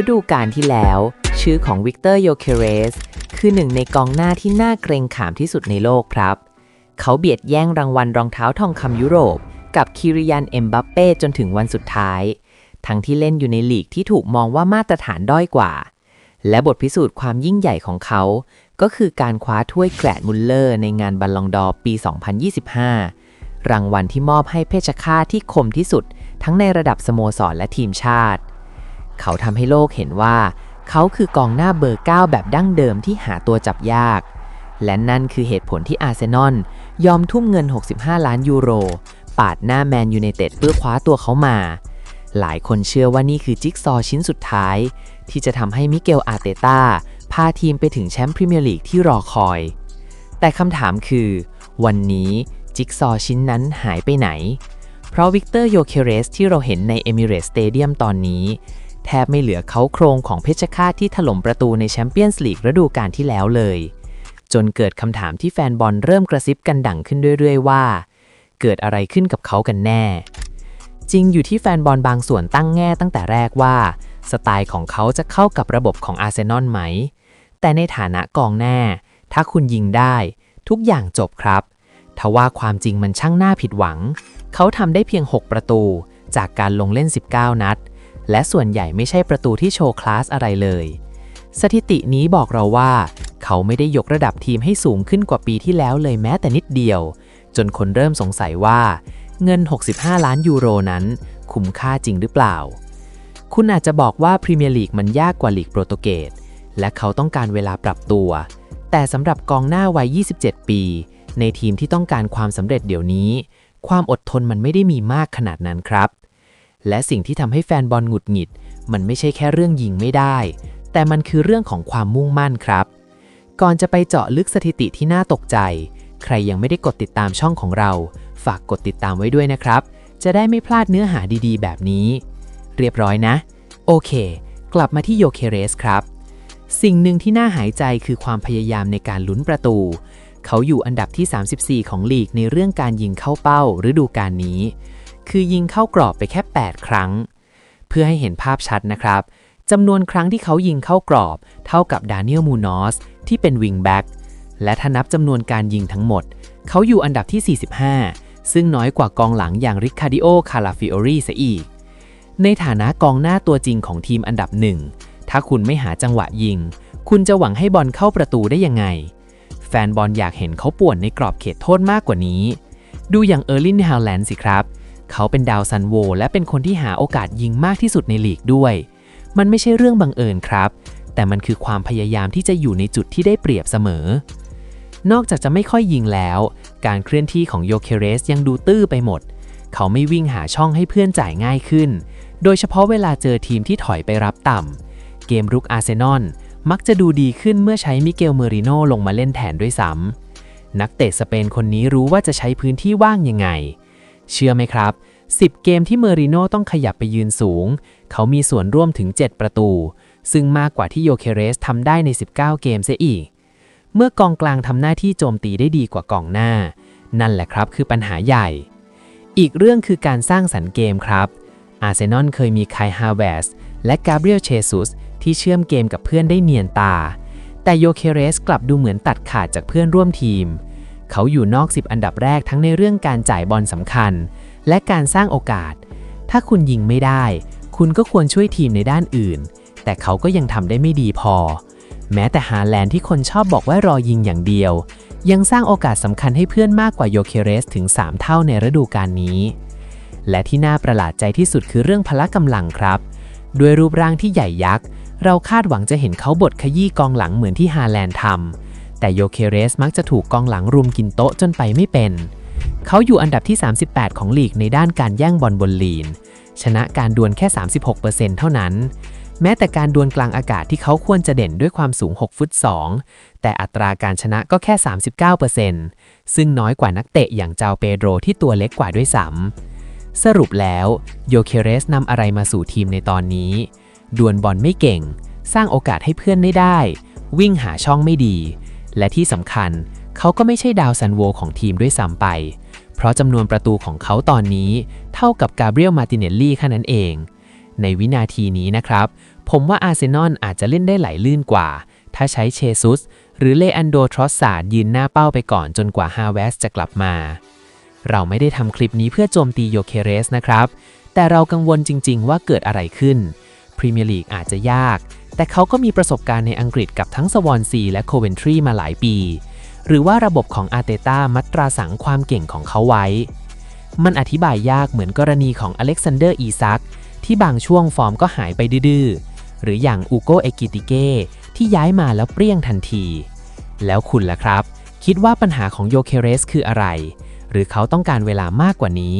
ฤดูกาลที่แล้ว ชื่อของวิกเตอร์โยเคเรส คือหนึ่งในกองหน้าที่น่าเกรงขามที่สุดในโลกครับ เขาเบียดแย่งรางวัลรองเท้าทองคำยุโรป กับคิริยันเอ็มบัปเป้จนถึงวันสุดท้าย ทั้งที่เล่นอยู่ในลีกที่ถูกมองว่ามาตรฐานด้อยกว่า และบทพิสูจน์ความยิ่งใหญ่ของเขา ก็คือการคว้าถ้วยแกรดมุลเลอร์ในงานบัลลองดอร์ปี 2025 รางวัลที่มอบให้เพชฌฆาตที่คมที่สุด ทั้งในระดับสโมสรและทีมชาติ เขาทำให้โลกเห็นว่า เขาคือกองหน้าเบอร์ 9 แบบดั้งเดิมที่หาตัวจับยาก และนั่นคือเหตุผลที่อาร์เซนอลยอมทุ่มเงิน 65 ล้านยูโร ปาดหน้าแมนยูไนเต็ดเพื่อคว้าตัวเขามา หลายคนเชื่อว่านี่คือจิ๊กซอชิ้นสุดท้าย ที่จะทำให้มิเกลอาร์เตต้าพาทีมไปถึงแชมป์พรีเมียร์ลีกที่รอคอย แต่คำถามคือ วันนี้จิ๊กซอชิ้นนั้นหายไปไหน เพราะวิกเตอร์โยเคเรสที่เราเห็นในเอมิเรสสเตเดียมตอนนี้ แทบไม่เหลือเขาโครงของเพชรฆาตที่ถล่มประตูในแชมเปี้ยนส์ลีกฤดูกาลที่แล้วเลย จนเกิดคำถามที่แฟนบอลเริ่มกระซิบกันดังขึ้นเรื่อยๆว่า เกิดอะไรขึ้นกับเขากันแน่ จริงอยู่ที่แฟนบอลบางส่วนตั้งแง่ตั้งแต่แรกว่า สไตล์ของเขาจะเข้ากับระบบของอาร์เซนอลไหม แต่ในฐานะกองหน้า ถ้าคุณยิงได้ ทุกอย่างจบครับทว่าความจริงมันช่างน่าผิดหวัง เขาทำได้เพียง 6 ประตู จากการลงเล่น 19 นัด และส่วนใหญ่ไม่ใช่ประตูที่โชว์คลาสอะไรเลย สถิตินี้บอกเราว่า เขาไม่ได้ยกระดับทีมให้สูงขึ้นกว่าปีที่แล้วเลยแม้แต่นิดเดียว จนคนเริ่มสงสัยว่า เงิน 65 ล้านยูโรนั้น คุ้มค่าจริงหรือเปล่า คุณอาจจะบอกว่าพรีเมียร์ลีกมันยากกว่าลีกโปรตุเกสและเขาต้องการเวลาปรับตัว แต่สำหรับกองหน้าวัย 27 ปี ในทีมที่ต้องการความสำเร็จเดี๋ยวนี้ ความอดทนมันไม่ได้มีมากขนาดนั้นครับ และสิ่งที่ทำให้แฟนบอลหงุดหงิด มันไม่ใช่แค่เรื่องยิงไม่ได้ แต่มันคือเรื่องของความมุ่งมั่นครับ ก่อนจะไปเจาะลึกสถิติที่น่าตกใจ ใครยังไม่ได้กดติดตามช่องของเรา ฝากกดติดตามไว้ด้วยนะครับ จะได้ไม่พลาดเนื้อหาดีๆ แบบนี้ เรียบร้อยนะ โอเค กลับมาที่โยเคเรสครับ สิ่งหนึ่งที่น่าหายใจคือความพยายามในการลุ้นประตู เขาอยู่อันดับที่ 34 ของลีกในเรื่องการยิงเข้าเป้าฤดูกาลนี้ คือยิงเข้ากรอบไปแค่ 8 ครั้ง เพื่อให้เห็นภาพชัดนะครับจำนวนครั้งที่เขายิงเข้ากรอบ เท่ากับดานิเอลมูนอสที่เป็นวิงแบ็กและถ้านับจำนวนการยิงทั้งหมด เขาอยู่อันดับที่ 45 ซึ่งน้อยกว่ากองหลังอย่างริคคาดิโอ คาลาฟิโอรีซะอีก ในฐานะกองหน้าตัวจริงของทีมอันดับหนึ่ง ถ้าคุณไม่หาจังหวะยิง คุณจะหวังให้บอลเข้าประตูได้ยังไง แฟนบอลอยากเห็นเขาป่วนในกรอบเขตโทษมากกว่านี้ ดูอย่างเออร์ลินฮาแลนด์สิครับ เขาเป็นดาวซันโว และเป็นคนที่หาโอกาสยิงมากที่สุดในลีกด้วย มันไม่ใช่เรื่องบังเอิญครับ แต่มันคือความพยายามที่จะอยู่ในจุดที่ได้เปรียบเสมอ นอกจากจะไม่ค่อยยิงแล้ว การเคลื่อนที่ของโยเคเรสยังดูตื้อไปหมด เขาไม่วิ่งหาช่องให้เพื่อนจ่ายง่ายขึ้น โดยเฉพาะเวลาเจอทีมที่ถอยไปรับต่ำ เกมรุกอาร์เซนอลมักจะดูดีขึ้นเมื่อใช้มิเกลเมริโนลงมาเล่นแทนด้วยซ้ำนักเตะสเปนคนนี้รู้ว่าจะใช้พื้นที่ว่างยังไง เชื่อไหมครับ 10 เกมที่เมอริโน่ต้องขยับไปยืนสูง เขามีส่วนร่วมถึง 7 ประตู ซึ่งมากกว่าที่โยเคเรสทำได้ใน 19 เกมเสียอีก เมื่อกองกลางทำหน้าที่โจมตีได้ดีกว่ากองหน้า นั่นแหละครับคือปัญหาใหญ่ อีกเรื่องคือการสร้างสรรค์เกมครับ อาร์เซนอลเคยมีไคฮาเวสและกาเบรียลเชซุสที่เชื่อมเกมกับเพื่อนได้เนียนตา แต่โยเคเรสกลับดูเหมือนตัดขาดจากเพื่อนร่วมทีมเขาอยู่นอก 10 อันดับแรกทั้งในเรื่องการจ่ายบอลสำคัญ และการสร้างโอกาส ถ้าคุณยิงไม่ได้ คุณก็ควรช่วยทีมในด้านอื่น แต่เขาก็ยังทำได้ไม่ดีพอ แม้แต่ฮาแลนด์ที่คนชอบบอกว่ารอยิงอย่างเดียว ยังสร้างโอกาสสำคัญให้เพื่อนมากกว่าโยเคเรสถึง 3 เท่าในฤดูกาลนี้ และที่น่าประหลาดใจที่สุดคือเรื่องพละกำลังครับ ด้วยรูปร่างที่ใหญ่ยักษ์เราคาดหวังจะเห็นเขาบดขยี้กองหลังเหมือนที่ฮาแลนด์ทำ แต่โยเคเรสมักจะถูกกองหลังรุมกินโต๊ะจนไปไม่เป็น เขาอยู่อันดับที่ 38 ของลีกในด้านการแย่งบอลบนลีน ชนะการดวลแค่ 36%เท่านั้น แม้แต่การดวลกลางอากาศที่เขาควรจะเด่นด้วยความสูง 6 ฟุต 2 แต่อัตราการชนะก็แค่ 39%ซึ่งน้อยกว่านักเตะอย่างเจ้าเปโดรที่ตัวเล็กกว่าด้วยซ้ำสรุปแล้วโยเคเรสนำอะไรมาสู่ทีมในตอนนี้ ดวลบอลไม่เก่ง สร้างโอกาสให้เพื่อนไม่ได้ วิ่งหาช่องไม่ดี และที่สำคัญเขาก็ไม่ใช่ดาวซันโวของทีมด้วยซ้ำไป เพราะจำนวนประตูของเขาตอนนี้เท่ากับกาเบรียลมาติเนลลี่แค่นั้นเอง ในวินาทีนี้นะครับ ผมว่าอาร์เซนอลอาจจะเล่นได้ไหลลื่นกว่า ถ้าใช้เชซุส หรือเลอันโดทรอสซาดยืนหน้าเป้าไปก่อนจนกว่าฮาเวสจะกลับมา เราไม่ได้ทำคลิปนี้เพื่อโจมตีโยเคเรสนะครับ แต่เรากังวลจริง ๆ ว่าเกิดอะไรขึ้นพรีเมียร์ลีกอาจจะยาก แต่เขาก็มีประสบการณ์ในอังกฤษกับทั้งสวอนซีและโคเวนทรีมาหลายปี หรือว่าระบบของอาร์เตต้ามัตราสังความเก่งของเขาไว้ มันอธิบายยากเหมือนกรณีของอเล็กซานเดอร์อีซักที่บางช่วงฟอร์มก็หายไปดื้อหรืออย่างอูโกเอกิติเกที่ย้ายมาแล้วเปรี้ยงทันที แล้วคุณล่ะครับ คิดว่าปัญหาของโยเคเรสคืออะไร หรือเขาต้องการเวลามากกว่านี้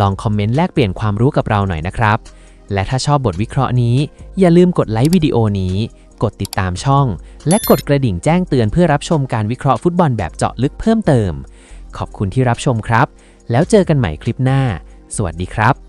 ลองคอมเมนต์แลกเปลี่ยนความรู้กับเราหน่อยนะครับ และถ้าชอบบทวิเคราะห์นี้ อย่าลืมกดไลค์วิดีโอนี้ กดติดตามช่อง และกดกระดิ่งแจ้งเตือนเพื่อรับชมการวิเคราะห์ฟุตบอลแบบเจาะลึกเพิ่มเติม ขอบคุณที่รับชมครับ แล้วเจอกันใหม่คลิปหน้า สวัสดีครับ